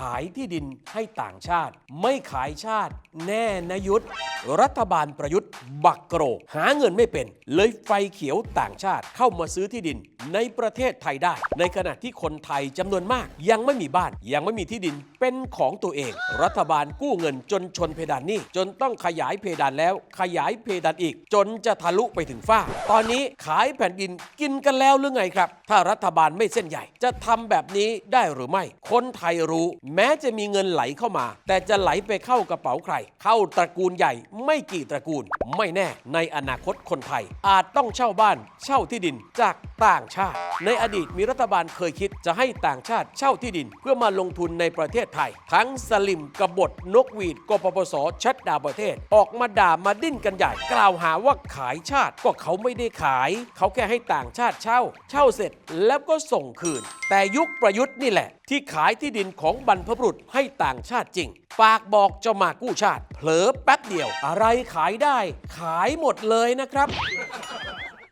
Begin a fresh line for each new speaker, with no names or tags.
ขายที่ดินให้ต่างชาติ ไม่ขายชาติ แน่นยุทธรัฐบาลประยุทธ์ บักโกรก หาเงินไม่เป็น เลยไฟเขียวต่างชาติเข้ามาซื้อที่ดินในประเทศไทยได้ ในขณะที่คนไทยจำนวนมาก ยังไม่มีบ้าน ยังไม่มีที่ดินเป็นของตัวเอง รัฐบาลกู้เงินจนชนเพดานนี้จนต้องขยายเพดานแล้ว ขยายเพดานอีก จนจะทะลุไปถึงฟ้า ตอนนี้ขายแผ่นดินกินกันแล้วหรือไงครับ ถ้ารัฐบาลไม่เส้นใหญ่ จะทำแบบนี้ได้หรือไม่ คนไทยรู้ แม้จะมีเงินไหลเข้ามา แต่จะไหลไปเข้ากระเป๋าใคร เข้าตระกูลใหญ่ ไม่กี่ตระกูล ไม่แน่ในอนาคตคนไทย อาจต้องเช่าบ้าน เช่าที่ดินจากต่างชาติ ในอดีตมีรัฐบาลเคยคิดจะให้ต่างชาติเช่าที่ดิน เพื่อมาลงทุนในประเทศไทย ทั้งสลิมกบฏนกหวีดกปปสชัดดาวประเทศ ออกมาด่ามาดิ้นกันใหญ่ กล่าวหาว่าขายชาติก็เขาไม่ได้ขาย เขาแค่ให้ต่างชาติเช่า เช่าเสร็จแล้วก็ส่งคืน แต่ยุคประยุทธ์นี่แหละ ที่ขายที่ดินของบรรพบุรุษให้ต่างชาติจริง ปากบอกจะมากู้ชาติ เผลอแป๊บเดียว อะไรขายได้ ขายหมดเลยนะครับ